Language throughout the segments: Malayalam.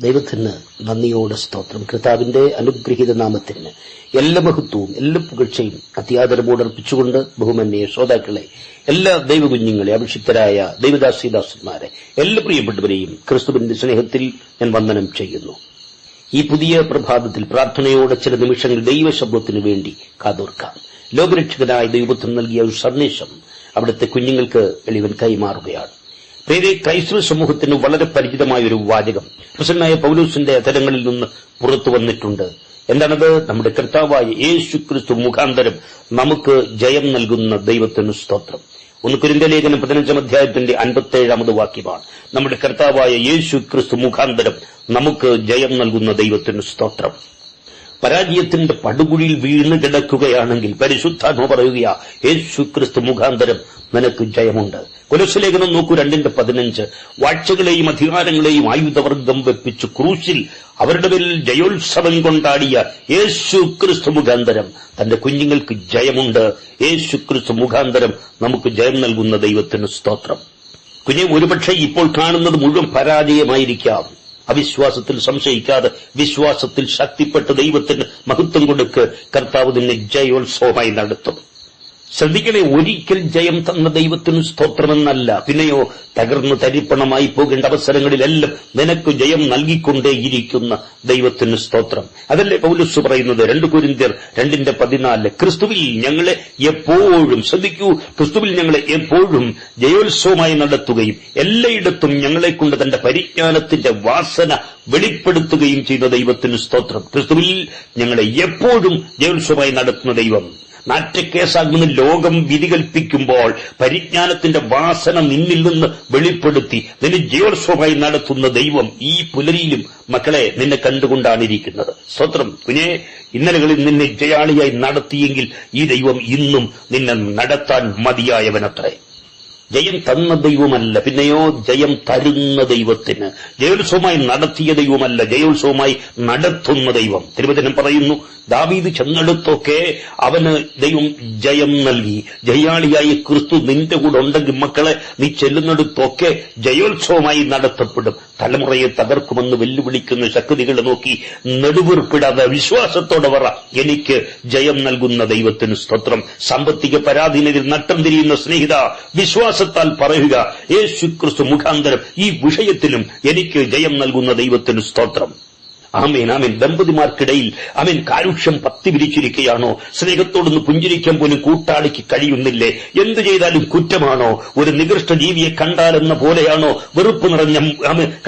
ദൈവത്തിന് നന്ദിയോടെ സ്തോത്രം. കർത്താവിന്റെ അനുഗ്രഹീത നാമത്തിന് എല്ലാ മഹത്വവും എല്ലാ പുകഴ്ചയും അത്യാദരവോട് അർപ്പിച്ചുകൊണ്ട് ബഹുമന്യ ശ്രോതാക്കളെ എല്ലാ ദൈവകുഞ്ഞുങ്ങളെ അഭിഷിക്തരായ ദൈവദാസിദാസന്മാരെ എല്ലാ പ്രിയപ്പെട്ടവരെയും ക്രിസ്തുവിന്റെ സ്നേഹത്തിൽ ഞാൻ വന്ദനം ചെയ്യുന്നു. ഈ പുതിയ പ്രഭാതത്തിൽ പ്രാർത്ഥനയോടെ ചില നിമിഷങ്ങൾ ദൈവശബ്ദത്തിനു വേണ്ടി കാതോർക്കാം. ലോകരക്ഷകനായ ദൈവത്തിന് നൽകിയ ഒരു സന്ദേശം അവിടുത്തെ കുഞ്ഞുങ്ങൾക്ക് എളിവൻ കൈമാറുകയാണ്. പേരെ ക്രൈസ്തവ സമൂഹത്തിന് വളരെ പരിചിതമായ ഒരു വാചകം. പ്രസന്നായ പൗലൂസിന്റെ അധരങ്ങളിൽ നിന്ന് പുറത്തു വന്നിട്ടുണ്ട്. എന്താണത്? നമ്മുടെ കർത്താവായ യേശു ക്രിസ്തു മുഖാന്തരം നമുക്ക് ജയം നൽകുന്ന ദൈവത്തിന് സ്തോത്രം. ഒന്ന് കുരിന്ത ലേഖനം പതിനഞ്ചാം അധ്യായത്തിന്റെ അൻപത്തേഴാമത് വാക്യമാണ്. നമ്മുടെ കർത്താവായ യേശു ക്രിസ്തു മുഖാന്തരം നമുക്ക് ജയം നൽകുന്ന ദൈവത്തിന് സ്തോത്രം. പരാജയത്തിന്റെ പടുകുഴിയിൽ വീണ് കിടക്കുകയാണെങ്കിൽ പരിശുദ്ധാത്മ പറയുക യേശു ക്രിസ്തു മുഖാന്തരം നിനക്ക് ജയമുണ്ട്. കുലശലേഖനം നോക്കൂ രണ്ടിന്റെ പതിനഞ്ച്. വാഴ്ചകളെയും അധികാരങ്ങളെയും ആയുധവർഗം വെപ്പിച്ച് ക്രൂശിൽ അവരുടെ പേരിൽ ജയോത്സവം കൊണ്ടാടിയ യേശു ക്രിസ്തു മുഖാന്തരം തന്റെ കുഞ്ഞുങ്ങൾക്ക് ജയമുണ്ട്. യേശു ക്രിസ്തു മുഖാന്തരം നമുക്ക് ജയം നൽകുന്ന ദൈവത്തിന് സ്തോത്രം. കുഞ്ഞെ ഒരുപക്ഷെ ഇപ്പോൾ കാണുന്നത് മുഴുവൻ പരാജയമായിരിക്കാം. അവിശ്വാസത്തിൽ സംശയിക്കാതെ വിശ്വാസത്തിൽ ശക്തിപ്പെട്ട് ദൈവത്തിന് മഹത്വം കൊടുക്ക്. കർത്താവ് നിന്നെ ജയോത്സവമായി നടത്തും. ശ്രദ്ധിക്കണേ ഒരിക്കൽ ജയം തന്ന ദൈവത്തിന് സ്തോത്രമെന്നല്ല. പിന്നെയോ തകർന്നു തരിപ്പണമായി പോകേണ്ട അവസരങ്ങളിലെല്ലാം നിനക്ക് ജയം നൽകിക്കൊണ്ടേയിരിക്കുന്ന ദൈവത്തിന് സ്തോത്രം. അതല്ലേ പൗലുസ് പറയുന്നത്? രണ്ട് കുരിന്തിയർ രണ്ടിന്റെ പതിനാല്. ക്രിസ്തുവിൽ ഞങ്ങളെ എപ്പോഴും ശ്രദ്ധിക്കൂ ക്രിസ്തുവിൽ ഞങ്ങളെ എപ്പോഴും ജയോത്സവമായി നടത്തുകയും എല്ലായിടത്തും ഞങ്ങളെ കൊണ്ട് തന്റെ പരിജ്ഞാനത്തിന്റെ വാസന വെളിപ്പെടുത്തുകയും ചെയ്ത ദൈവത്തിന് സ്തോത്രം. ക്രിസ്തുവിൽ ഞങ്ങളെ എപ്പോഴും ജയോത്സവമായി നടത്തുന്ന ദൈവം. നാറ്റക്കേസാകുന്ന ലോകം വിധി കൽപ്പിക്കുമ്പോൾ പരിജ്ഞാനത്തിന്റെ വാസന നിന്നിൽ നിന്ന് വെളിപ്പെടുത്തി നിന്നെ ജീവോത്സവമായി നടത്തുന്ന ദൈവം ഈ പുലരിയിലും മക്കളെ നിന്നെ കണ്ടുകൊണ്ടാണിരിക്കുന്നത്. സ്വത്രം പിന്നെ ഇന്നലകളിൽ നിന്നെ ജയാളിയായി നടത്തിയെങ്കിൽ ഈ ദൈവം ഇന്നും നിന്നെ നടത്താൻ മതിയായവനത്രേ. ജയം തന്ന ദൈവമല്ല. പിന്നെയോ ജയം തരുന്ന ദൈവത്തിന്. ജയോത്സവമായി നടത്തിയ ദൈവമല്ല. ജയോത്സവമായി നടത്തുന്ന ദൈവം. തിരുവചനം പറയുന്നു ദാവീദ് ചെന്നെടുത്തൊക്കെ അവന് ദൈവം ജയം നൽകി. ജയാളിയായി ക്രിസ്തു നിന്റെ കൂടെ ഉണ്ടെങ്കിൽ മക്കളെ നീ ചെല്ലുന്നിടത്തൊക്കെ ജയോത്സവമായി നടത്തപ്പെടും. തലമുറയെ തകർക്കുമെന്ന് വെല്ലുവിളിക്കുന്ന ശക്തികളെ നോക്കി നെടുവീർപ്പിടാതെ വിശ്വാസത്തോടെ പറ. എനിക്ക് ജയം നൽകുന്ന ദൈവത്തിന് സ്തോത്രം. സാമ്പത്തിക പരാധീനതയിൽ നട്ടം തിരിയുന്ന സ്നേഹിത വിശ്വാസത്താൽ പറയുക യേശു ക്രിസ്തു മുഖാന്തരം ഈ വിഷയത്തിലും എനിക്ക് ജയം നൽകുന്ന ദൈവത്തിന് സ്തോത്രം. ആമേൻ ആമേൻ. ദമ്പതിമാർക്കിടയിൽ ആമേൻ കാരുഷ്യം പത്തി വിരിച്ചിരിക്കുകയാണോ സ്നേഹത്തോടൊന്ന് പുഞ്ചിരിക്കാൻ പോലും കൂട്ടാളിക്ക് കഴിയുന്നില്ലേ? എന്തു ചെയ്താലും കുറ്റമാണോ? ഒരു നികൃഷ്ട ജീവിയെ കണ്ടാലെന്ന പോലെയാണോ? വെറുപ്പ് നിറഞ്ഞ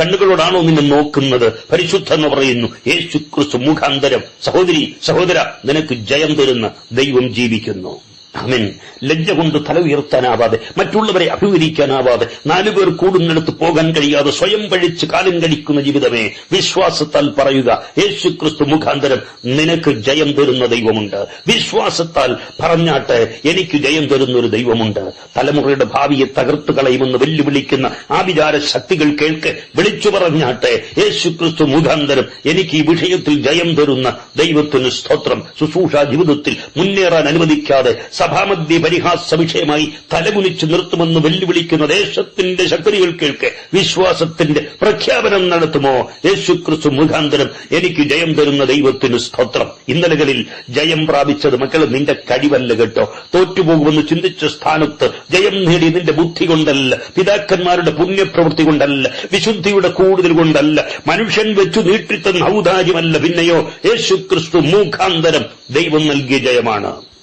കണ്ണുകളോടാണോ നിന്നെ നോക്കുന്നത്? പരിശുദ്ധ എന്ന് പറയുന്നു യേശു ക്രിസ്തു മുഖാന്തരം. സഹോദരി സഹോദര നിനക്ക് ജയം തരുന്ന ദൈവം ജീവിക്കുന്നു. അവൻ ലജ്ജ കൊണ്ട് തല ഉയർത്താനാവാതെ മറ്റുള്ളവരെ അഭിമുഖീകരിക്കാനാവാതെ നാലുപേർ കൂടുന്നിടത്ത് പോകാൻ കഴിയാതെ സ്വയം പഴിച്ച് കാലം കഴിക്കുന്ന ജീവിതമേ വിശ്വാസത്താൽ പറയുക യേശു ക്രിസ്തു മുഖാന്തരം നിനക്ക് ജയം തരുന്ന ദൈവമുണ്ട്. വിശ്വാസത്താൽ പറഞ്ഞാട്ടെ എനിക്ക് ജയം തരുന്ന ഒരു ദൈവമുണ്ട്. തലമുറയുടെ ഭാവിയെ തകർത്ത് കളയുമെന്ന് വെല്ലുവിളിക്കുന്ന ആ വിചാര ശക്തികൾ കേൾക്ക് വിളിച്ചു പറഞ്ഞാട്ടെ യേശു ക്രിസ്തു മുഖാന്തരം എനിക്ക് ഈ വിഷയത്തിൽ ജയം തരുന്ന ദൈവത്തിന് സ്തോത്രം. ശുശ്രൂഷ ജീവിതത്തിൽ മുന്നേറാൻ അനുവദിക്കാതെ സഭാമധ്യ പരിഹാസ വിഷയമായി തലകുനിച്ച് നിർത്തുമെന്ന് വെല്ലുവിളിക്കുന്ന ദേശത്തിന്റെ ശക്തികൾക്കേൾക്ക് വിശ്വാസത്തിന്റെ പ്രഖ്യാപനം നടത്തുമോ? യേശുക്രിസ്തു മുഖാന്തരം എനിക്ക് ജയം തരുന്ന ദൈവത്തിന് സ്തോത്രം. ഇന്നലകളിൽ ജയം പ്രാപിച്ചത് മക്കൾ നിന്റെ കഴിവല്ല കേട്ടോ. തോറ്റുപോകുമെന്ന് ചിന്തിച്ച സ്ഥാനത്ത് ജയം നേടി നിന്റെ ബുദ്ധി കൊണ്ടല്ല പിതാക്കന്മാരുടെ പുണ്യപ്രവൃത്തി കൊണ്ടല്ല വിശുദ്ധിയുടെ കൂടുതൽ കൊണ്ടല്ല മനുഷ്യൻ വെച്ചു നീട്ടിത്തന്ന ഔദാര്യമല്ല. പിന്നെയോ യേശുക്രിസ്തു മുഖാന്തരം ദൈവം നൽകിയ ജയമാണ്.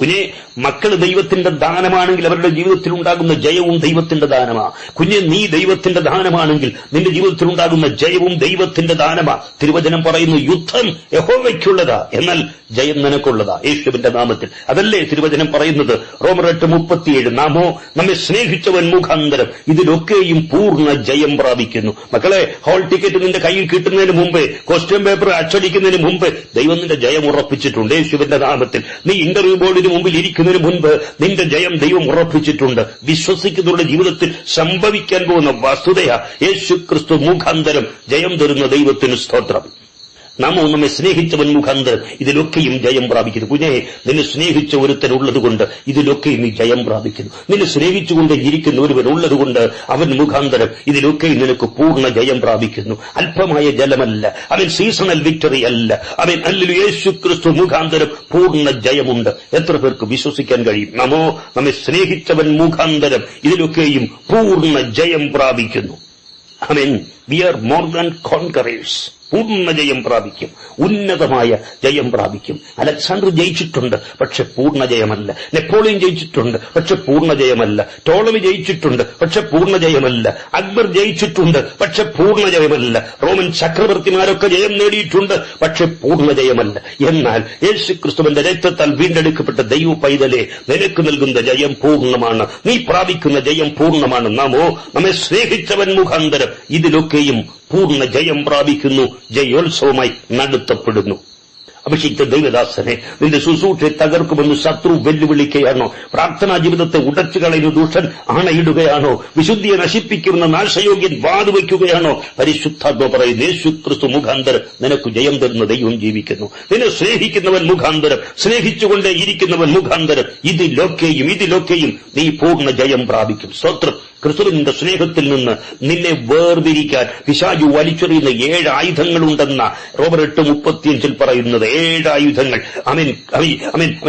കുഞ്ഞെ മക്കൾ ദൈവത്തിന്റെ ദാനമാണെങ്കിൽ അവരുടെ ജീവിതത്തിൽ ഉണ്ടാകുന്ന ജയവും ദൈവത്തിന്റെ ദാനമാ. കുഞ്ഞെ നീ ദൈവത്തിന്റെ ദാനമാണെങ്കിൽ നിന്റെ ജീവിതത്തിൽ ഉണ്ടാകുന്ന ജയവും ദൈവത്തിന്റെ ദാനമാ. തിരുവചനം പറയുന്നു യുദ്ധം യഹോവയ്ക്കുള്ളതാ. എന്നാൽ ജയം നിനക്കുള്ളതാ യേശുവിന്റെ നാമത്തിൽ. അതല്ലേ തിരുവചനം പറയുന്നത്? റോമർ എട്ട് മുപ്പത്തിയേഴ്. നാമോ നമ്മെ സ്നേഹിച്ചവൻ മുഖാന്തരം ഇതിലൊക്കെയും പൂർണ ജയം പ്രാപിക്കുന്നു. മക്കളെ ഹോൾ ടിക്കറ്റ് നിന്റെ കയ്യിൽ കിട്ടുന്നതിന് മുമ്പേ ക്വസ്റ്റ്യൻ പേപ്പർ അച്ചടിക്കുന്നതിന് മുമ്പ് ദൈവം നിന്റെ ജയം ഉറപ്പിച്ചിട്ടുണ്ട് യേശുവിന്റെ നാമത്തിൽ. നീ ഇന്റർവ്യൂ ബോർഡിന് മുമ്പിൽ ഇരിക്കുന്നതിന് മുൻപ് നിന്റെ ജയം ദൈവം ഉറപ്പിച്ചിട്ടുണ്ട്. വിശ്വസിക്കുന്നവരുടെ ജീവിതത്തിൽ സംഭവിക്കാൻ പോകുന്ന വസ്തുതയ യേശു ക്രിസ്തു മുഖാന്തരം ജയം തരുന്ന ദൈവത്തിന് സ്തോത്രം. നാമോ നമ്മെ സ്നേഹിച്ചവൻ മുഖാന്തരം ഇതിലൊക്കെയും ജയം പ്രാപിക്കുന്നു. കുഞ്ഞെ നിന്നെ സ്നേഹിച്ച ഒരുത്തൻ ഉള്ളതുകൊണ്ട് ഇതിലൊക്കെയും നീ ജയം പ്രാപിക്കുന്നു. നിന്നെ സ്നേഹിച്ചുകൊണ്ട് ഇരിക്കുന്ന ഒരുവൻ ഉള്ളതുകൊണ്ട് അവൻ മുഖാന്തരം ഇതിലൊക്കെയും നിനക്ക് പൂർണ ജയം പ്രാപിക്കുന്നു. അല്പമായ ജലമല്ല അവൻ സീസണൽ വിക്ടറി അല്ല അവൻ അല്ലു യേശു ക്രിസ്തു മുഖാന്തരം പൂർണ ജയമുണ്ട്. എത്ര പേർക്ക് വിശ്വസിക്കാൻ കഴിയും? നമോ നമ്മെ സ്നേഹിച്ചവൻ മുഖാന്തരം ഇതിലൊക്കെയും പൂർണ ജയം പ്രാപിക്കുന്നു. അവൻ we are more than conquerors പൂർണ ജയം പ്രാപിക്കും. ഉന്നതമായ ജയം പ്രാപിക്കും. അലക്സാണ്ടർ ജയിച്ചിട്ടുണ്ട് പക്ഷെ പൂർണ ജയമല്ല. നെപ്പോളിയൻ ജയിച്ചിട്ടുണ്ട് പക്ഷെ പൂർണ ജയമല്ല. ടോളമി ജയിച്ചിട്ടുണ്ട് പക്ഷെ പൂർണ ജയമല്ല. അക്ബർ ജയിച്ചിട്ടുണ്ട് പക്ഷെ പൂർണ ജയമല്ല. റോമൻ ചക്രവർത്തിമാരൊക്കെ ജയം നേടിയിട്ടുണ്ട് പക്ഷെ പൂർണ ജയമല്ല. എന്നാൽ യേശു ക്രിസ്തുവിന്റെ രക്തത്താൽ വീണ്ടെടുക്കപ്പെട്ട ദൈവ പൈതലെ നിനക്ക് നൽകുന്ന ജയം പൂർണമാണ്. നീ പ്രാപിക്കുന്ന ജയം പൂർണമാണ്. നാമോ നമ്മെ സ്നേഹിച്ചവൻ മുഖാന്തരം ഇതിലൊക്കെയും പൂർണ ജയം പ്രാപിക്കുന്നു. ജയോത്സവമായി നടത്തപ്പെടുന്നു. അഭിഷിക്ത ദൈവദാസനെ നിന്റെ ശുശ്രൂഷയെ തകർക്കുമെന്ന് ശത്രു വെല്ലുവിളിക്കുകയാണോ? പ്രാർത്ഥനാ ജീവിതത്തെ ഉടച്ചു കളയുന്ന ദൂഷൻ ആണയിടുകയാണോ? വിശുദ്ധിയെ നശിപ്പിക്കുന്ന നാശയോഗ്യൻ വാതുവയ്ക്കുകയാണോ? പരിശുദ്ധാത്മ പറയും യേശു ക്രിസ്തു മുഖാന്തരം നിനക്ക് ജയം തരുന്ന ദൈവം ജീവിക്കുന്നു. നിന്നെ സ്നേഹിക്കുന്നവൻ മുഖാന്തരം സ്നേഹിച്ചുകൊണ്ടേ ഇരിക്കുന്നവൻ മുഖാന്തരം ഇതിലൊക്കെയും ഇതിലൊക്കെയും നീ പൂർണ ജയം പ്രാപിക്കും. സ്വത്രം ക്രിസ്തുവിന്റെ സ്നേഹത്തിൽ നിന്ന് നിന്നെ വേർതിരിക്കാൻ പിശാജു വലിച്ചെറിയുന്ന ഏഴ് ആയുധങ്ങളുണ്ടെന്ന റോബർ എട്ട് മുപ്പത്തിയഞ്ചിൽ പറയുന്നത് ഏഴ് ആയുധങ്ങൾ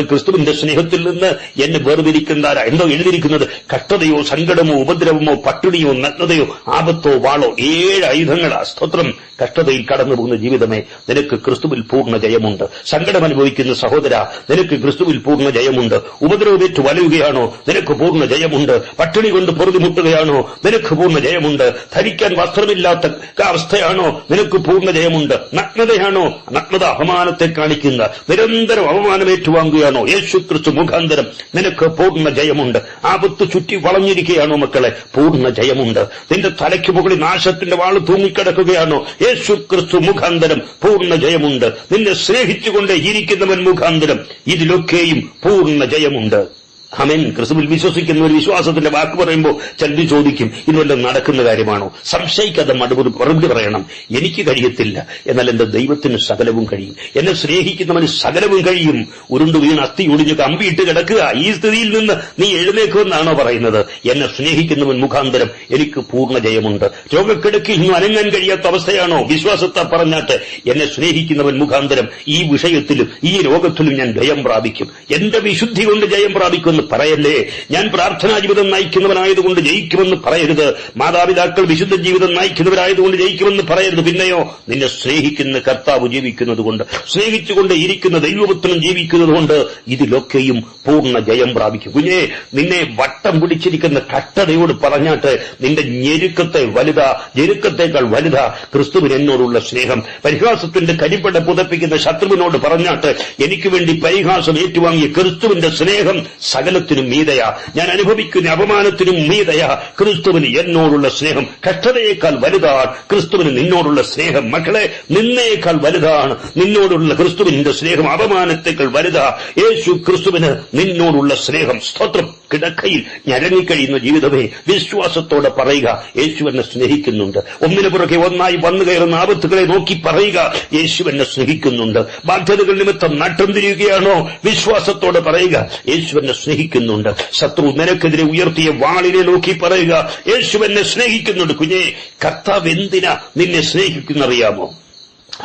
ക്രിസ്തുവിന്റെ സ്നേഹത്തിൽ നിന്ന് എന്നെ വേർതിരിക്കുന്നതാരാ? എന്തോ എഴുതിയിരിക്കുന്നത്? കഷ്ടതയോ സങ്കടമോ ഉപദ്രവമോ പട്ടിണിയോ നഗ്നതയോ ആപത്തോ വാളോ? ഏഴ് ആയുധങ്ങളാ സ്തോത്രം. കഷ്ടതയിൽ കടന്നുപോകുന്ന ജീവിതമേ നിനക്ക് ക്രിസ്തുവിൽ പൂർണ ജയമുണ്ട്. സങ്കടം അനുഭവിക്കുന്ന സഹോദര നിനക്ക് ക്രിസ്തുവിൽ പൂർണ ജയമുണ്ട്. ഉപദ്രവമേറ്റ് വലയുകയാണോ? നിനക്ക് പൂർണ ജയമുണ്ട്. പട്ടിണി കൊണ്ട് പൊറുതിമുട്ടുകയാണോ നിനക്ക് പൂർണ ജയമുണ്ട്. ധരിക്കാൻ വസ്ത്രമില്ലാത്ത അവസ്ഥയാണോ? നിനക്ക് പൂർണ ജയമുണ്ട്. നഗ്നതയാണോ? നഗ്നത അപമാനത്തെ കാണിക്കുന്ന നിരന്തരം അപമാനം ഏറ്റുവാങ്ങുകയാണോ യേശു ക്രിസ്തു മുഖാന്തരം നിനക്ക് പൂർണ ജയമുണ്ട്. ആപത്ത് ചുറ്റി വളഞ്ഞിരിക്കുകയാണോ മക്കളെ? പൂർണ ജയമുണ്ട്. നിന്റെ തലയ്ക്ക് മുകളിൽ നാശത്തിന്റെ വാൾ തൂങ്ങിക്കിടക്കുകയാണോ? യേശു ക്രിസ്തു മുഖാന്തരം പൂർണ ജയമുണ്ട്. നിന്നെ സ്നേഹിച്ചുകൊണ്ട് ഇരിക്കുന്നവൻ മുഖാന്തരം ഇതിലൊക്കെയും പൂർണ ജയമുണ്ട്. അമേൻ. ക്രിസ്തുവിൽ വിശ്വസിക്കുന്ന ഒരു വിശ്വാസത്തിന്റെ വാക്ക് പറയുമ്പോൾ ചിലർ ചോദിക്കും ഇതുവല്ലം നടക്കുന്ന കാര്യമാണോ? സംശയിക്കാതെ മറുപടി മറുപടി പറയണം. എനിക്ക് കഴിയത്തില്ല. എന്നാൽ എന്റെ ദൈവത്തിന് സകലവും കഴിയും. എന്നെ സ്നേഹിക്കുന്നവന് സകലവും കഴിയും. ഉരുണ്ടു വീണ് അസ്ഥി ഒടിഞ്ഞ് കമ്പിയിട്ട് കിടക്കുക. ഈ സ്ഥിതിയിൽ നിന്ന് നീ എഴുന്നേക്കുമെന്നാണോ പറയുന്നത്? എന്നെ സ്നേഹിക്കുന്നവൻ മുഖാന്തരം എനിക്ക് പൂർണ ജയമുണ്ട്. രോഗക്കിടക്കിൽ ഇന്നും അനങ്ങാൻ കഴിയാത്ത അവസ്ഥയാണോ? വിശ്വാസത്തെ പറഞ്ഞാട്ട് എന്നെ സ്നേഹിക്കുന്നവൻ മുഖാന്തരം ഈ വിഷയത്തിലും ഈ രോഗത്തിലും ഞാൻ ജയം പ്രാപിക്കും. എന്റെ വിശുദ്ധി കൊണ്ട് ജയം പ്രാപിക്കും എന്ന് പറയല്ലേ? ഞാൻ പ്രാർത്ഥനാ ജീവിതം നയിക്കുന്നവനായതുകൊണ്ട് ജയിക്കുമെന്ന് പറയരുത്. മാതാപിതാക്കൾ വിശുദ്ധ ജീവിതം നയിക്കുന്നവരായതുകൊണ്ട് ജയിക്കുമെന്ന് പറയരുത്. പിന്നെയോ നിന്നെ സ്നേഹിക്കുന്ന കർത്താവ് ജീവിക്കുന്നതുകൊണ്ട് സ്നേഹിച്ചുകൊണ്ട് ഇരിക്കുന്ന ദൈവപുത്രൻ ജീവിക്കുന്നതുകൊണ്ട് ഇതിലൊക്കെയും പൂർണ ജയം പ്രാപിക്കും. കുഞ്ഞേ നിന്നെ വട്ടം പിടിച്ചിരിക്കുന്ന കട്ടതയോട് പറഞ്ഞാട്ട് നിന്റെ ഞെരുക്കത്തെ വലുതാ ഞെരുക്കത്തേക്കാൾ വലുതാ ക്രിസ്തുവിന് എന്നോടുള്ള സ്നേഹം. പരിഹാസത്തിന്റെ കരിപ്പട പുതപ്പിക്കുന്ന ശത്രുവിനോട് പറഞ്ഞാട്ട് എനിക്ക് വേണ്ടി പരിഹാസം ഏറ്റുവാങ്ങിയ ക്രിസ്തുവിന്റെ സ്നേഹം സകലത്തിനും മീതയാ ഞാൻ അനുഭവിക്കുന്ന അപമാനത്തിനും മീതയാ ക്രിസ്തുവിന് എന്നോടുള്ള സ്നേഹം കഷ്ടതയേക്കാൾ വലുതാണ്. ക്രിസ്തുവിന് നിന്നോടുള്ള സ്നേഹം മക്കളെ നിന്നേക്കാൾ വലുതാണ്. നിന്നോടുള്ള ക്രിസ്തുവിന്റെ സ്നേഹം അപമാനത്തേക്കാൾ വലുതാ. യേശു ക്രിസ്തുവിന് നിന്നോടുള്ള സ്നേഹം സ്തോത്രം. കിടക്കയിൽ ഞരങ്ങിക്കഴിയുന്ന ജീവിതമേ വിശ്വാസത്തോടെ പറയുക. യേശു എന്നെ സ്നേഹിക്കുന്നുണ്ട്. ഒന്നിനു പുറകെ ഒന്നായി വന്നു കയറുന്ന ആപത്തുകളെ നോക്കി പറയുക. യേശു എന്നെ സ്നേഹിക്കുന്നുണ്ട്. ബാധ്യതകൾ നിമിത്തം നട്ടം തിരിയുകയാണോ വിശ്വാസത്തോടെ പറയുക. യേശു എന്നെ സ്നേഹിക്കുന്നുണ്ട്. ശത്രു നിനക്കെതിരെ ഉയർത്തിയ വാളിനെ നോക്കി പറയുക യേശു എന്നെ സ്നേഹിക്കുന്നുണ്ട് കുഞ്ഞെ. കർത്താവ് എന്തിനാ നിന്നെ സ്നേഹിക്കുന്നറിയാമോ?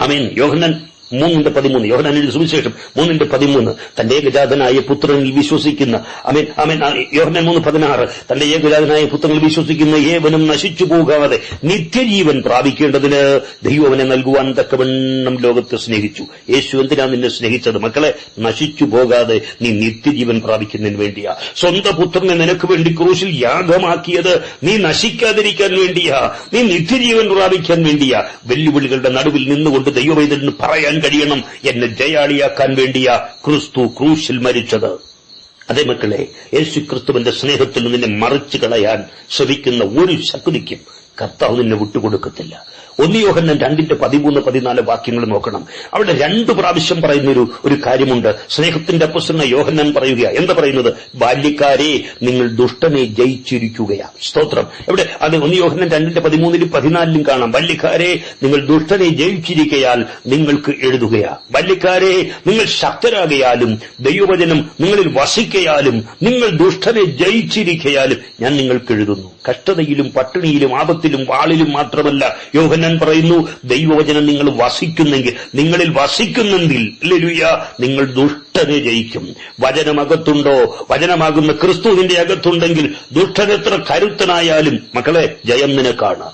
അമീൻ യോഹന്നൻ മൂന്നിന്റെ പതിമൂന്ന്. യോഹനാനിന്റെ സുവിശേഷം മൂന്നിന്റെ പതിമൂന്ന്. തന്റെ ഏകജാതനായ പുത്രനിൽ വിശ്വസിക്കുന്ന അമേൻ അമേൻ യോഹനാൻ മൂന്ന് പതിനാറ്. തന്റെ ഏകജാതനായ പുത്രനിൽ വിശ്വസിക്കുന്ന ഏവനും നശിച്ചു പോകാതെ നിത്യജീവൻ പ്രാപിക്കേണ്ടതിന് ദൈവവനെ നൽകുവാൻ തക്കവണ്ണം ലോകത്തെ സ്നേഹിച്ചു. യേശു എന്തിനാ നിന്നെ സ്നേഹിച്ചത്? മക്കളെ നശിച്ചു പോകാതെ നീ നിത്യജീവൻ പ്രാപിക്കുന്നതിന് വേണ്ടിയാ. സ്വന്തം പുത്രനെ നിനക്ക് വേണ്ടി ക്രൂശിൽ യാഗമാക്കിയത് നീ നശിക്കാതിരിക്കാൻ വേണ്ടിയാ. നീ നിത്യജീവൻ പ്രാപിക്കാൻ വേണ്ടിയാ. വെല്ലുവിളികളുടെ നടുവിൽ നിന്നുകൊണ്ട് ദൈവവേദന് പറയാൻ കഴിയണം എന്നെ ജയാളിയാക്കാൻ വേണ്ടിയ ക്രിസ്തു ക്രൂശിൽ മരിച്ചത്. അതേ മക്കളെ യേശു ക്രിസ്തുവിന്റെ സ്നേഹത്തിൽ നിന്നെ മറിച്ചു കളയാൻ ശ്രമിക്കുന്ന ഒരു ശക്തിക്കും കർത്താവ് നിന്നെ വിട്ടുകൊടുക്കത്തില്ല. ഒന്ന് യോഹന്നൻ രണ്ടിന്റെ പതിമൂന്ന് പതിനാല് വാക്യങ്ങൾ നോക്കണം. അവിടെ രണ്ടു പ്രാവശ്യം പറയുന്ന ഒരു കാര്യമുണ്ട്. സ്നേഹത്തിന്റെ അപ്പുസ്തന യോഹന്നൻ പറയുക എന്താ പറയുന്നത്? ബാല്യക്കാരെ നിങ്ങൾ ദുഷ്ടനെ ജയിച്ചിരിക്കുകയാ. സ്തോത്രം. എവിടെ? അത് ഒന്ന് യോഹന്നൻ രണ്ടിന്റെ പതിമൂന്നിലും പതിനാലിലും കാണാം. ബാല്യക്കാരെ നിങ്ങൾ ദുഷ്ടനെ ജയിച്ചിരിക്കയാൽ നിങ്ങൾക്ക് എഴുതുകയാ. ബാല്യക്കാരെ നിങ്ങൾ ശക്തരാകയാലും ദൈവവചനം നിങ്ങളിൽ വസിക്കയാലും നിങ്ങൾ ദുഷ്ടനെ ജയിച്ചിരിക്കയാലും ഞാൻ നിങ്ങൾക്ക് എഴുതുന്നു. കഷ്ടതയിലും പട്ടിണിയിലും ആപത്തിലും വാളിലും മാത്രമല്ല യോഹന്നൻ പറയുന്നു. ദൈവവചനം നിങ്ങൾ വസിക്കുന്നെങ്കിൽ നിങ്ങളിൽ വസിക്കുന്നെങ്കിൽ ലരുയ നിങ്ങൾ ദുഷ്ടനെ ജയിക്കും. വചനമകത്തുണ്ടോ? വചനമാകുന്ന ക്രിസ്തുവിന്റെ അകത്തുണ്ടെങ്കിൽ ദുഷ്ടനെത്ര കരുത്തനായാലും മക്കളെ ജയം നിനക്കാണ്.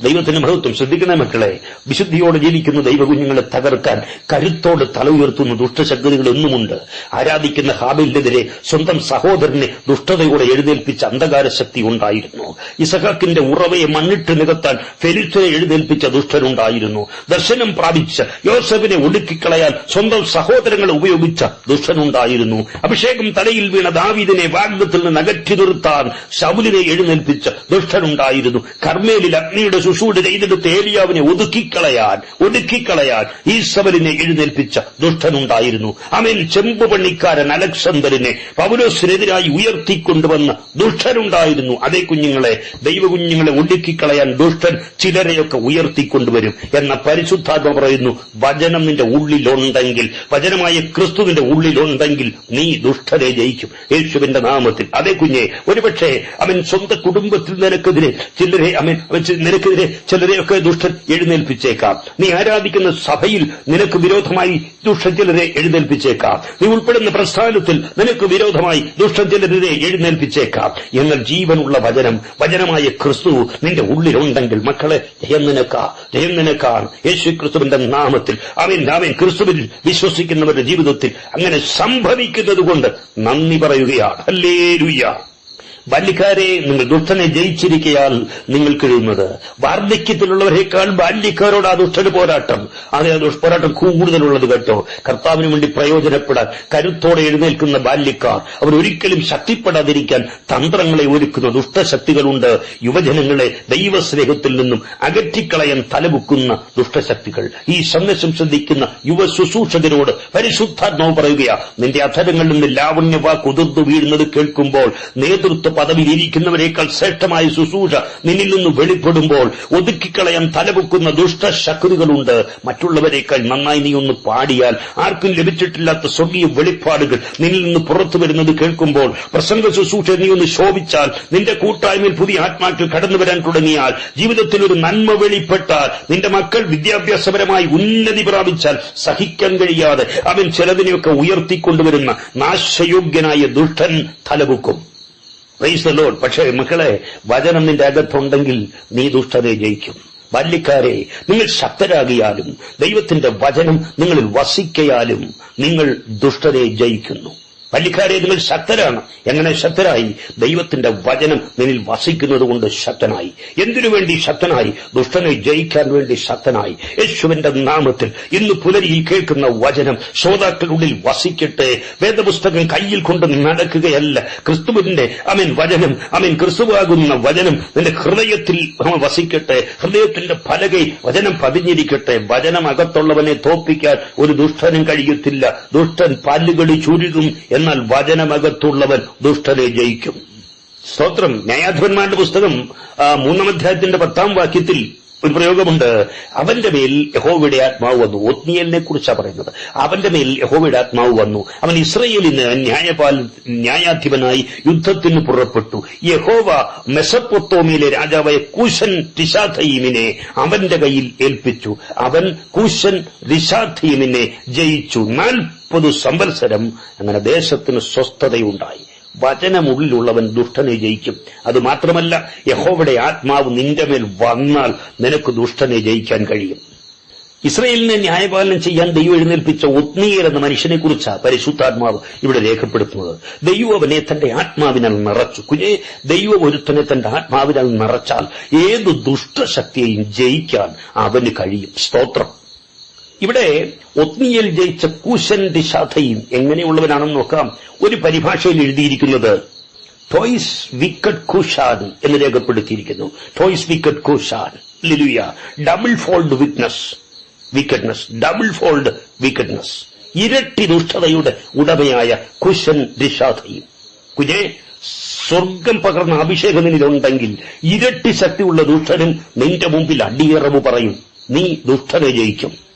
ദൈവത്തിന് മഹത്വം ശ്രദ്ധിക്കണേ മക്കളെ വിശുദ്ധിയോടെ ജീവിക്കുന്ന ദൈവകുഞ്ഞുങ്ങളെ തകർക്കാൻ കരുത്തോടെ തല ഉയർത്തുന്ന ദുഷ്ടശക്തികൾ എന്നുമുണ്ട്. ആരാധിക്കുന്ന ഹാബിലിനെതിരെ സ്വന്തം സഹോദരനെ ദുഷ്ടതയോടെ എഴുന്നേൽപ്പിച്ച അന്ധകാര ശക്തി ഉണ്ടായിരുന്നു. ഇസഹാക്കിന്റെ ഉറവയെ മണ്ണിട്ട് നികത്താൻ ഫെലിസ്റ്റിനെ എഴുന്നേൽപ്പിച്ച ദുഷ്ടനുണ്ടായിരുന്നു. ദർശനം പ്രാപിച്ച യോസഫിനെ ഒടുക്കിക്കളയാൻ സ്വന്തം സഹോദരങ്ങളെ ഉപയോഗിച്ച ദുഷ്ടനുണ്ടായിരുന്നു. അഭിഷേകം തലയിൽ വീണ ദാവീദിനെ വാഗ്ദത്തിൽ നിന്ന് അകറ്റി നിർത്താൻ ശൗലിനെ എഴുന്നേൽപ്പിച്ച ദുഷ്ടനുണ്ടായിരുന്നു. കർമ്മേലിൽ അഗ്നിയുടെ ശുശ്രൂഷ ചെയ്തെടുത്ത് ഏലിയാവിനെ ഒതുക്കിക്കളയാൻ ഒതുക്കിക്കളയാൻ ഈസവലിനെ എഴുന്നേൽപ്പിച്ച ദുഷ്ടനുണ്ടായിരുന്നു. അവൻ ചെമ്പ് പണിക്കാരൻ അലക്സന്തറിനെ പൗലോസിനെതിരായി ഉയർത്തിക്കൊണ്ടുവന്ന ദുഷ്ടനുണ്ടായിരുന്നു. അതേ കുഞ്ഞുങ്ങളെ ദൈവകുഞ്ഞുങ്ങളെ ഒടുക്കിക്കളയാൻ ദുഷ്ടൻ ചിലരെയൊക്കെ ഉയർത്തിക്കൊണ്ടുവരും എന്ന പരിശുദ്ധാത്മ പറയുന്നു വചനം നിന്റെ ഉള്ളിലുണ്ടെങ്കിൽ വചനമായ ക്രിസ്തുവിന്റെ ഉള്ളിലുണ്ടെങ്കിൽ നീ ദുഷ്ടരെ ജയിക്കും യേശുവിന്റെ നാമത്തിൽ. അതേ കുഞ്ഞെ ഒരുപക്ഷെ അവൻ സ്വന്തം കുടുംബത്തിൽ നിനക്കെതിരെ ചിലരെ അവൻ നിനക്കെതിരെ ചിലരെയൊക്കെ ദുഷ്ടൻ എഴുന്നേൽപ്പിച്ചേക്കാം. നീ ആരാധിക്കുന്ന സഭയിൽ നിനക്ക് വിരോധമായി ദുഷ്ടൻ ചിലരെ എഴുന്നേൽപ്പിച്ചേക്കാം. നീ ഉൾപ്പെടുന്ന പ്രസ്ഥാനത്തിൽ നിനക്ക് വിരോധമായി ദുഷ്ടൻ ചിലരെ എഴുന്നേൽപ്പിച്ചേക്കാം. എന്നാൽ ജീവനുള്ള വചനം വചനമായ ക്രിസ്തു നിന്റെ ഉള്ളിലുണ്ടെങ്കിൽ മക്കളെ ജയം നിനക്കാ ജയം നിനക്കാണ്. യേശു ക്രിസ്തുവിന്റെ നാമത്തിൽ അവൻ അവൻ ക്രിസ്തുവിൽ വിശ്വസിക്കുന്നവരുടെ ജീവിതത്തിൽ അങ്ങനെ സംഭവിക്കുന്നത് കൊണ്ട് നന്ദി പറയുകയാണ്. അല്ലേ ബാല്യക്കാരെ നിങ്ങൾ ദുഷ്ടനെ ജയിച്ചിരിക്കയാൽ നിങ്ങൾ കഴിയുന്നത്. വാർദ്ധക്യത്തിലുള്ളവരെക്കാൾ ബാല്യക്കാരോട് ആ ദുഷ്ടന് പോരാട്ടം. അങ്ങനെ ദുഷ്പോരാട്ടം പോരാട്ടം കൂടുതലുള്ളത് കേട്ടോ. കർത്താവിന് വേണ്ടി പ്രയോജനപ്പെടാൻ കരുത്തോടെ എഴുന്നേൽക്കുന്ന ബാല്യക്കാർ അവർ ഒരിക്കലും ശക്തിപ്പെടാതിരിക്കാൻ തന്ത്രങ്ങളെ ഒരുക്കുന്ന ദുഷ്ടശക്തികളുണ്ട്. യുവജനങ്ങളെ ദൈവസ്നേഹത്തിൽ നിന്നും അകറ്റിക്കളയാൻ തലമുക്കുന്ന ദുഷ്ടശക്തികൾ. ഈ സന്ദേശം ശ്രദ്ധിക്കുന്ന യുവ ശുശ്രൂഷകരോട് പരിശുദ്ധാത്മാവ് പറയുകയാ നിന്റെ അധരങ്ങളിൽ നിന്ന് ലാവണ്യവാ കുതിർന്നു വീഴുന്നത് കേൾക്കുമ്പോൾ നേതൃത്വ പദവിയിലിരിക്കുന്നവരെക്കാൾ ശ്രേഷ്ഠമായ ശുശ്രൂഷ നിന്നിൽ നിന്ന് വെളിപ്പെടുമ്പോൾ ഒതുക്കിക്കളയാൻ തലപൊക്കുന്ന ദുഷ്ടശക്തികളുണ്ട് മറ്റുള്ളവരെക്കാൾ നന്നായി നീ ഒന്ന് പാടിയാൽ ആർക്കും ലഭിച്ചിട്ടില്ലാത്ത സ്വർഗീയ വെളിപ്പാടുകൾ നിന്നിൽ നിന്ന് പുറത്തു വരുന്നത് കേൾക്കുമ്പോൾ പ്രസംഗ ശുശ്രൂഷ നീ ഒന്ന് ശോഭിച്ചാൽ നിന്റെ കൂട്ടായ്മയിൽ പുതിയ ആത്മാക്കൾ കടന്നു വരാൻ തുടങ്ങിയാൽ ജീവിതത്തിൽ ഒരു നന്മ വെളിപ്പെട്ടാൽ നിന്റെ മക്കൾ വിദ്യാഭ്യാസപരമായി ഉന്നതി പ്രാപിച്ചാൽ സഹിക്കാൻ കഴിയാതെ അവൻ ചിലതിനെയൊക്കെ ഉയർത്തിക്കൊണ്ടുവരുന്ന നാശയോഗ്യനായ ദുഷ്ടൻ തലപൊക്കും. പ്രൈസ് ലോഡ് പക്ഷേ മക്കളെ വചനം നിന്റെ അകത്തുണ്ടെങ്കിൽ നീ ദുഷ്ടതയെ ജയിക്കും. ബാല്യക്കാരെ നിങ്ങൾ ശക്തരാകിയാലും ദൈവത്തിന്റെ വചനം നിങ്ങളിൽ വസിക്കയാലും നിങ്ങൾ ദുഷ്ടതയെ ജയിക്കുന്നു. പള്ളിക്കാരെ നിങ്ങൾ ശക്തരാണ്. എങ്ങനെ ശക്തരായി? ദൈവത്തിന്റെ വചനം നിന്നിൽ വസിക്കുന്നത് കൊണ്ട് ശക്തനായി. എന്തിനു വേണ്ടി ശക്തനായി? ദുഷ്ടനെ ജയിക്കാൻ വേണ്ടി ശക്തനായി. യേശുവിന്റെ നാമത്തിൽ ഇന്ന് പുലരിയിൽ കേൾക്കുന്ന വചനം ശ്രോതാക്കളുള്ളിൽ വസിക്കട്ടെ. വേദപുസ്തകം കയ്യിൽ കൊണ്ട് നടക്കുകയല്ല. ക്രിസ്തുവിന്റെ അമീൻ വചനം അമീൻ ക്രിസ്തുവാകുന്ന വചനം നിന്റെ ഹൃദയത്തിൽ വസിക്കട്ടെ. ഹൃദയത്തിന്റെ ഫലകയിൽ വചനം പതിഞ്ഞിരിക്കട്ടെ. വചനം അകത്തുള്ളവനെ തോപ്പിക്കാൻ ഒരു ദുഷ്ടനും കഴിയത്തില്ല. ദുഷ്ടൻ പല്ലുകളി ചുരുകും എന്നാൽ വചനമകത്തുള്ളവൻ ദുഷ്ടനെ ജയിക്കും. സ്തോത്രം. ന്യായാധിപന്മാരുടെ പുസ്തകം മൂന്നാം അധ്യായത്തിന്റെ പത്താം വാക്യത്തിൽ ഒരു പ്രയോഗമുണ്ട്. അവന്റെ മേൽ യഹോവയുടെ ആത്മാവ് വന്നു. ഒത്നിയലിനെ കുറിച്ചാണ് പറയുന്നത്. അവന്റെ മേൽ യഹോവയുടെ ആത്മാവ് വന്നു. അവൻ ഇസ്രയേലിന് ന്യായപാല ന്യായാധിപനായി യുദ്ധത്തിന് പുറപ്പെട്ടു. യഹോവ മെസപ്പൊത്തോമിയിലെ രാജാവായ കൂശൻ ടിഷാഥീമിനെ അവന്റെ കയ്യിൽ ഏൽപ്പിച്ചു. അവൻ കൂശൻ രിഷാഥീമിനെ ജയിച്ചു. നാൽപ്പത് സംവത്സരം അങ്ങനെ ദേശത്തിന് സ്വസ്ഥതയുണ്ടായി. വചനമുള്ളിലുള്ളവൻ ദുഷ്ടനെ ജയിക്കും. അത് മാത്രമല്ല യഹോവയുടെ ആത്മാവ് നിന്റെ മേൽ വന്നാൽ നിനക്ക് ദുഷ്ടനെ ജയിക്കാൻ കഴിയും. ഇസ്രയേലിനെ ന്യായപാലനം ചെയ്യാൻ ദൈവം എഴുന്നേൽപ്പിച്ച ഒത്നീയർ എന്ന മനുഷ്യനെ കുറിച്ചാണ് പരിശുദ്ധാത്മാവ് ഇവിടെ രേഖപ്പെടുത്തുന്നത്. ദൈവം അവനെ തന്റെ ആത്മാവിനാൽ നിറച്ചു. കുഞ്ഞെ ദൈവം ഒരുത്തനെ തന്റെ ആത്മാവിനാൽ നിറച്ചാൽ ഏത് ദുഷ്ടശക്തിയെയും ജയിക്കാൻ അവന് കഴിയും. സ്തോത്രം. ഇവിടെ ഒത്നിയൽ ജയിച്ച കൂശൻ ദിശാഥയും എങ്ങനെയുള്ളവനാണെന്ന് നോക്കാം. ഒരു പരിഭാഷയിൽ എഴുതിയിരിക്കുന്നത് ടോയ്സ് വിക്കറ്റ് ഖുഷാൻ എന്ന് രേഖപ്പെടുത്തിയിരിക്കുന്നു. ടോയ്സ് wicked Cushan ലിലുയ. Double fold witness wickedness double fold wickedness ഇരട്ടി ദുഷ്ടതയുടെ ഉടമയായ കുശൻ ദിശാഥയും കുഞ്ഞെ സ്വർഗം പകർന്ന അഭിഷേകം നിന്നിലുണ്ടെങ്കിൽ ഇരട്ടി ശക്തിയുള്ള ദുഷ്ടനും നിന്റെ മുമ്പിൽ അടിയറവ് പറയും. നീ ദുഷ്ടനെ ജയിക്കും.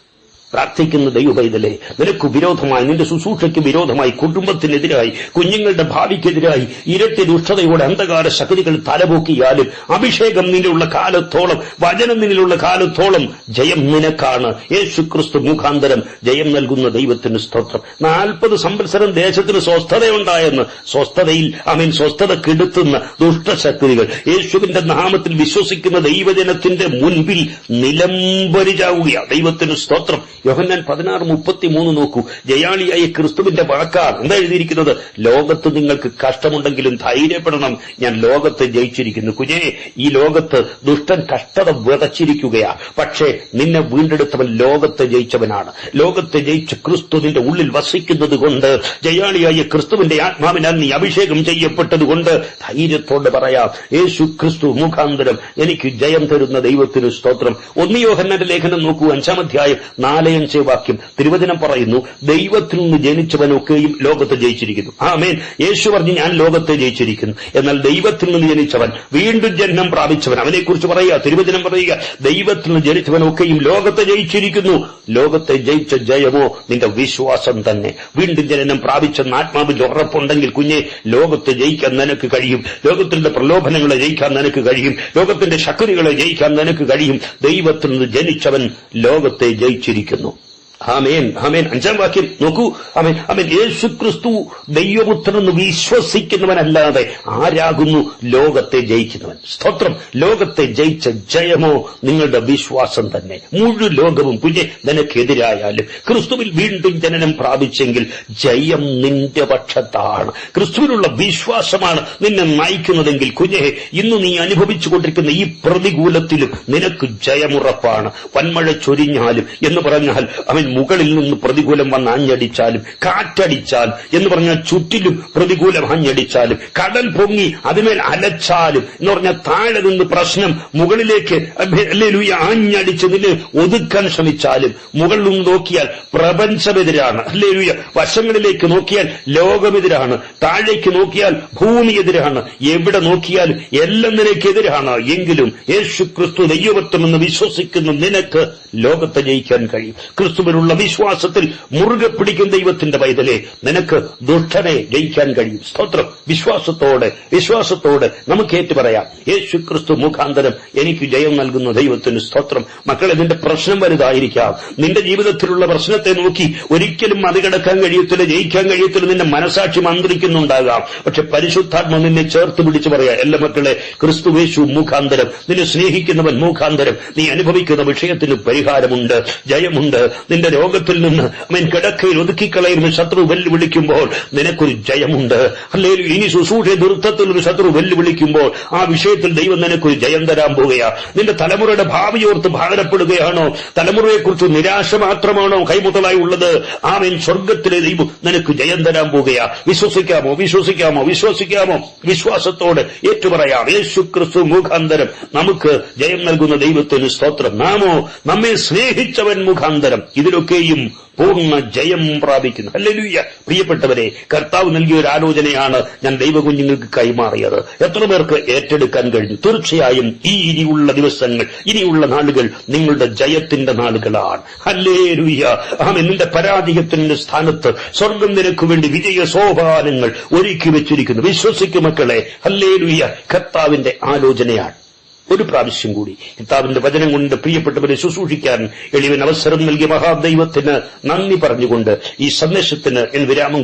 പ്രാർത്ഥിക്കുന്ന ദൈവപൈതലെ നിനക്ക് വിരോധമായി നിന്റെ ശുശ്രൂഷയ്ക്ക് വിരോധമായി കുടുംബത്തിനെതിരായി കുഞ്ഞുങ്ങളുടെ ഭാവിക്കെതിരായി ഇരട്ടി ദുഷ്ടതയോടെ അന്ധകാര ശക്തികൾ തലപൊക്കിയാലും അഭിഷേകം നിന്നിലുള്ള കാലത്തോളം വചനം നിന്നിലുള്ള കാലത്തോളം ജയം നിനക്കാണ്. യേശു ക്രിസ്തു മുഖാന്തരം ജയം നൽകുന്ന ദൈവത്തിന് സ്തോത്രം. നാൽപ്പത് സംവത്സരം ദേശത്തിന് സ്വസ്ഥതയുണ്ടായെന്ന് സ്വസ്ഥതയിൽ അമീൻ സ്വസ്ഥത കെടുത്തുന്ന ദുഷ്ടശക്തികൾ. യേശുവിന്റെ നാമത്തിൽ വിശ്വസിക്കുന്ന ദൈവജനത്തിന്റെ മുൻപിൽ നിലംപരിചാവുകയാണ്. ദൈവത്തിന് സ്തോത്രം. യോഹന്നാൻ പതിനാറ് മുപ്പത്തി മൂന്ന് നോക്കൂ. ജയാളിയായ ക്രിസ്തുവിന്റെ വാക്കാണ് എന്താ എഴുതിയിരിക്കുന്നത്? ലോകത്ത് നിങ്ങൾക്ക് കഷ്ടമുണ്ടെങ്കിലും ധൈര്യപ്പെടണം. ഞാൻ ലോകത്ത് ജയിച്ചിരിക്കുന്നു. കുഞ്ഞേ ഈ ലോകത്ത് ദുഷ്ടൻ കഷ്ടത വിതച്ചിരിക്കുകയാ. പക്ഷേ നിന്നെ വീണ്ടെടുത്തവൻ ലോകത്ത് ജയിച്ചവനാണ്. ലോകത്ത് ജയിച്ച ക്രിസ്തു നിന്റെ ഉള്ളിൽ വസിക്കുന്നത് കൊണ്ട് ജയാളിയായ ക്രിസ്തുവിന്റെ ആത്മാവിനാൽ നീ അഭിഷേകം ചെയ്യപ്പെട്ടതുകൊണ്ട് ധൈര്യത്തോട് പറയാം യേശു ക്രിസ്തു മുഖാന്തരം എനിക്ക് ജയം തരുന്ന ദൈവത്തിന് സ്തോത്രം. ഒന്നിയോഹന്നന്റെ ലേഖനം നോക്കൂ അഞ്ചാം അധ്യായം നാലയഞ്ച് വാക്യം തിരുവചനം പറയുന്നു ദൈവത്തിൽ നിന്ന് ജനിച്ചവനൊക്കെയും ലോകത്ത് ജയിച്ചിരിക്കുന്നു. ആ ആമേൻ. യേശു പറഞ്ഞു ഞാൻ ലോകത്തെ ജയിച്ചിരിക്കുന്നു. എന്നാൽ ദൈവത്തിൽ നിന്ന് ജനിച്ചവൻ വീണ്ടും ജന്മം പ്രാപിച്ചവൻ. അവനെക്കുറിച്ച് പറയുക തിരുവചനം പറയുക ദൈവത്തിൽ നിന്ന് ജനിച്ചവനൊക്കെയും ലോകത്തെ ജയിച്ചിരിക്കുന്നു. ലോകത്തെ ജയിച്ച ജയമോ നിന്റെ വിശ്വാസം തന്നെ. വീണ്ടും ജനനം പ്രാപിച്ച ആത്മാവിൽ ഉറപ്പുണ്ടെങ്കിൽ കുഞ്ഞെ ലോകത്തെ ജയിക്കാൻ നിനക്ക് കഴിയും. ലോകത്തിന്റെ പ്രലോഭനങ്ങളെ ജയിക്കാൻ നിനക്ക് കഴിയും. ലോകത്തിന്റെ ശക്തികളെ ജയിക്കാൻ നിനക്ക് കഴിയും. ദൈവത്തിൽ നിന്ന് ജനിച്ചവൻ ലോകത്തെ ജയിച്ചിരിക്കുന്നു. infierno. ആമേൻ ആമേൻ. അഞ്ചാം വാക്യം നോക്കൂ. ആമേൻ ആമേൻ യേശു ക്രിസ്തു വിശ്വസിക്കുന്നവനല്ലാതെ ആരാകുന്നു? ലോകത്തെ ജയിക്കുന്നവൻ. സ്തോത്രം. ലോകത്തെ ജയിച്ച ജയമോ നിങ്ങളുടെ വിശ്വാസം തന്നെ. മുഴു ലോകവും കുഞ്ഞെ നിനക്കെതിരായാലും ക്രിസ്തുവിൽ വീണ്ടും ജനനം പ്രാപിച്ചെങ്കിൽ ജയം നിന്റെ പക്ഷത്താണ്. ക്രിസ്തുവിനുള്ള വിശ്വാസമാണ് നിന്നെ നയിക്കുന്നതെങ്കിൽ കുഞ്ഞെ ഇന്ന് നീ അനുഭവിച്ചുകൊണ്ടിരിക്കുന്ന ഈ പ്രതികൂലത്തിലും നിനക്ക് ജയമുറപ്പാണ്. വന്മഴ ചൊരിഞ്ഞാലും എന്ന് പറഞ്ഞാൽ അവൻ മുകളിൽ നിന്ന് പ്രതികൂലം വന്ന് ആഞ്ഞടിച്ചാലും കാറ്റടിച്ചാൽ എന്ന് പറഞ്ഞാൽ ചുറ്റിലും പ്രതികൂലം ആഞ്ഞടിച്ചാലും കടൽ പൊങ്ങി അതിമേൽ അലച്ചാലും എന്ന് പറഞ്ഞാൽ താഴെ നിന്ന് പ്രശ്നം മുകളിലേക്ക് ആഞ്ഞടിച്ചതിന് ഒതുക്കാൻ ശ്രമിച്ചാലും മുകളിൽ നിന്ന് നോക്കിയാൽ പ്രപഞ്ചമെതിരാണ്. അല്ലേലൂയ വശങ്ങളിലേക്ക് നോക്കിയാൽ ലോകമെതിരാണ്. താഴേക്ക് നോക്കിയാൽ ഭൂമി എതിരാണ് എവിടെ നോക്കിയാലും എല്ലാം നിനക്കെതിരാണ്. എങ്കിലും യേശു ക്രിസ്തു ദൈവത്വമെന്ന് വിശ്വസിക്കുന്ന നിനക്ക് ലോകത്തെ ജയിക്കാൻ കഴിയും. ക്രിസ്തുവിനുള്ള വിശ്വാസത്തിൽ മുറുകെ പിടിക്കും ദൈവത്തിന്റെ പൈതലെ. നിനക്ക് ദുഷ്ടനെ ജയിക്കാൻ കഴിയും. സ്തോത്രം. വിശ്വാസത്തോടെ വിശ്വാസത്തോടെ നമുക്ക് ഏറ്റു പറയാം. യേശു ക്രിസ്തു മുഖാന്തരം എനിക്ക് ജയം നൽകുന്ന ദൈവത്തിന് സ്തോത്രം. മക്കളെ നിന്റെ പ്രശ്നം വലുതായിരിക്കാം. നിന്റെ ജീവിതത്തിലുള്ള പ്രശ്നത്തെ നോക്കി ഒരിക്കലും മറികടക്കാൻ കഴിയത്തില്ല ജയിക്കാൻ കഴിയത്തില്ല നിന്റെ മനസാക്ഷി മന്ത്രിക്കുന്നുണ്ടാകാം. പക്ഷെ പരിശുദ്ധാത്മ നിന്നെ ചേർത്ത് പിടിച്ചു പറയാം എല്ലാ മക്കളെ ക്രിസ്തു യേശു മുഖാന്തരം നിന്നെ സ്നേഹിക്കുന്നവൻ മുഖാന്തരം നീ അനുഭവിക്കുന്ന വിഷയത്തിന് പരിഹാരമുണ്ട് ജയമുണ്ട്. നിന്റെ രോഗത്തിൽ നിന്ന് അവൻ കിടക്കയിൽ ഒതുക്കിക്കളയുന്ന ശത്രു വെല്ലുവിളിക്കുമ്പോൾ നിനക്കൊരു ജയമുണ്ട്. അല്ലെങ്കിൽ ഇനി ശുശ്രൂഷ ദുരിതത്തിൽ ഒരു ശത്രു വെല്ലുവിളിക്കുമ്പോൾ ആ വിഷയത്തിൽ ദൈവം നിനക്കൊരു ജയം തരാൻ പോവുകയാ. നിന്റെ തലമുറയുടെ ഭാവിയോർത്ത് ഭാരപ്പെടുകയാണോ? തലമുറയെക്കുറിച്ച് നിരാശ മാത്രമാണോ കൈമുതലായി ഉള്ളത്? ആമേൻ സ്വർഗത്തിലെ ദൈവം നിനക്ക് ജയം തരാൻ പോവുകയാ. വിശ്വസിക്കാമോ? വിശ്വസിക്കാമോ? വിശ്വസിക്കാമോ? വിശ്വാസത്തോട് ഏറ്റുപറയാം. യേശു ക്രിസ്തു മുഖാന്തരം നമുക്ക് ജയം നൽകുന്ന ദൈവത്തിന് സ്തോത്രം. നാമോ നമ്മെ സ്നേഹിച്ചവൻ മുഖാന്തരം. ഇതിലൊക്കെയും പൂർണ ജയം പ്രാപിക്കുന്നു. അല്ലെലുയ്യ പ്രിയപ്പെട്ടവരെ കർത്താവ് നൽകിയ ഒരു ആലോചനയാണ് ഞാൻ ദൈവകുഞ്ഞുങ്ങൾക്ക് കൈമാറിയത്. എത്ര പേർക്ക് ഏറ്റെടുക്കാൻ കഴിഞ്ഞു? തീർച്ചയായും ഈ ഇനിയുള്ള ദിവസങ്ങൾ ഇനിയുള്ള നാളുകൾ നിങ്ങളുടെ ജയത്തിന്റെ നാളുകളാണ്. അല്ലേ അല്ലേലുയ്യ ആമെ നിന്റെ പരാജയത്തിന്റെ സ്ഥാനത്ത് സ്വർഗം നിനക്ക് വേണ്ടി വിജയ സോപാനങ്ങൾ ഒരുക്കി വെച്ചിരിക്കുന്നു. വിശ്വസിക്കും മക്കളെ അല്ലേ അല്ലേലുയ്യ കർത്താവിന്റെ ആലോചനയാണ്. ഒരു പ്രാവശ്യം കൂടി. കിതാബിന്റെ വചനം കൊണ്ട് പ്രിയപ്പെട്ടവരെ ശുശ്രൂഷിക്കാൻ എളിവൻ അവസരം നൽകിയ മഹാദൈവത്തിന് നന്ദി പറഞ്ഞുകൊണ്ട് ഈ സന്ദേശത്തിന് എൻ വിരാമം